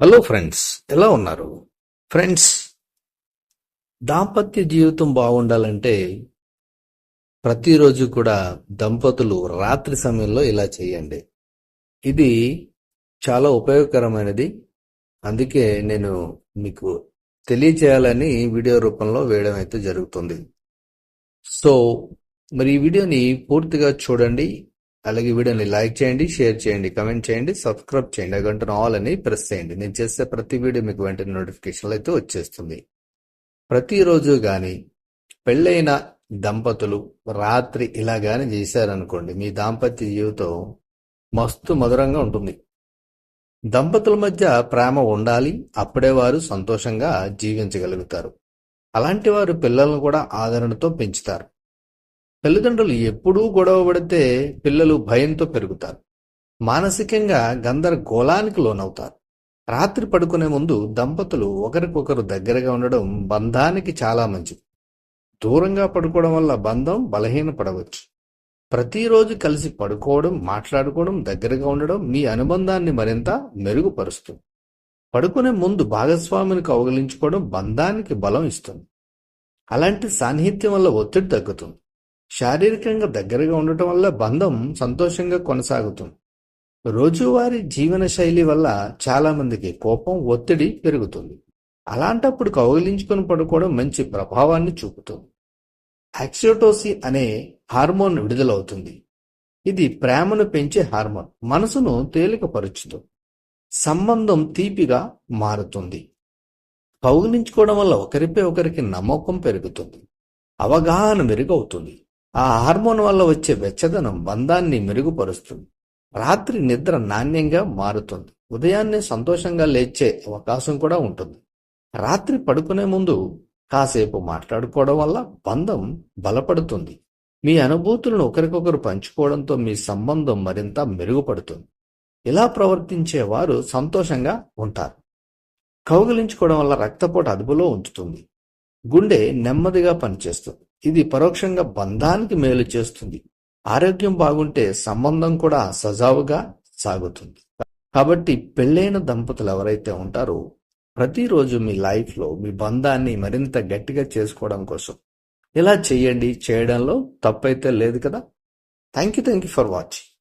Hello friends ఎలా ఉన్నారు? Friends దాంపత్య జీవితం బాగుండాలంటే ప్రతిరోజు కూడా దంపతులు రాత్రి సమయంలో ఇలా చేయండి. ఇది చాలా ఉపయోగకరమైనది. అందుకే నేను మీకు తెలియచేయాలని వీడియో రూపంలో వేయడం అయితే జరుగుతుంది. సో మరి ఈ వీడియోని పూర్తిగా చూడండి అలాగే వీడియోని లైక్ చేయండి షేర్ చేయండి కమెంట్ చేయండి సబ్స్క్రైబ్ చేయండి ఆ గంటను ఆల్ అని ప్రెస్ చేయండి. నేను చేసే ప్రతి వీడియో మీకు వెంటనే నోటిఫికేషన్లు అయితే వచ్చేస్తుంది. ప్రతిరోజు కానీ పెళ్ళైన దంపతులు రాత్రి ఇలా కానీ చేశారనుకోండి మీ దాంపత్య జీవితం మస్తు మధురంగా ఉంటుంది. దంపతుల మధ్య ప్రేమ ఉండాలి అప్పుడే వారు సంతోషంగా జీవించగలుగుతారు. అలాంటి వారు పిల్లలను కూడా ఆదరణతో పెంచుతారు. తల్లిదండ్రులు ఎప్పుడూ గొడవ పడితే పిల్లలు భయంతో పెరుగుతారు. మానసికంగా గందరగోళానికి లోనవుతారు. రాత్రి పడుకునే ముందు దంపతులు ఒకరికొకరు దగ్గరగా ఉండడం బంధానికి చాలా మంచిది. దూరంగా పడుకోవడం వల్ల బంధం బలహీనపడవచ్చు. ప్రతిరోజు కలిసి పడుకోవడం మాట్లాడుకోవడం దగ్గరగా ఉండడం మీ అనుబంధాన్ని మరింత మెరుగుపరుస్తుంది. పడుకునే ముందు భాగస్వామిని కౌగలించుకోవడం బంధానికి బలం ఇస్తుంది. అలాంటి సాన్నిహిత్యం వల్ల ఒత్తిడి తగ్గుతుంది. శారీరకంగా దగ్గరగా ఉండటం వల్ల బంధం సంతోషంగా కొనసాగుతుంది. రోజువారీ జీవన శైలి వల్ల చాలామందికి కోపం ఒత్తిడి పెరుగుతుంది. అలాంటప్పుడు కౌగిలించుకొని పడుకోవడం మంచి ప్రభావాన్ని చూపుతుంది. ఆక్సిటోసి అనే హార్మోన్ విడుదలవుతుంది. ఇది ప్రేమను పెంచే హార్మోన్ మనసును తేలికపరుచుతుంది. సంబంధం తీపిగా మారుతుంది. కౌగిలించుకోవడం వల్ల ఒకరిపై ఒకరికి నమ్మకం పెరుగుతుంది. అవగాహన మెరుగవుతుంది. ఆ హార్మోన్ వల్ల వచ్చే వెచ్చదనం బంధాన్ని మెరుగుపరుస్తుంది. రాత్రి నిద్ర నాణ్యంగా మారుతుంది. ఉదయాన్నే సంతోషంగా లేచే అవకాశం కూడా ఉంటుంది. రాత్రి పడుకునే ముందు కాసేపు మాట్లాడుకోవడం వల్ల బంధం బలపడుతుంది. మీ అనుభూతులను ఒకరికొకరు పంచుకోవడంతో మీ సంబంధం మరింత మెరుగుపడుతుంది. ఇలా ప్రవర్తించే వారు సంతోషంగా ఉంటారు. కౌగిలించుకోవడం వల్ల రక్తపోటు అదుపులో ఉంచుతుంది. గుండె నెమ్మదిగా పనిచేస్తుంది. ఇది పరోక్షంగా బంధానికి మేలు చేస్తుంది. ఆరోగ్యం బాగుంటే సంబంధం కూడా సజావుగా సాగుతుంది. కాబట్టి పెళ్ళైన దంపతులు ఎవరైతే ఉంటారో ప్రతిరోజు మీ లైఫ్లో మీ బంధాన్ని మరింత గట్టిగా చేసుకోవడం కోసం ఇలా చేయండి చేయడంలో తప్పైతే లేదు కదా. Thank you thank you for watching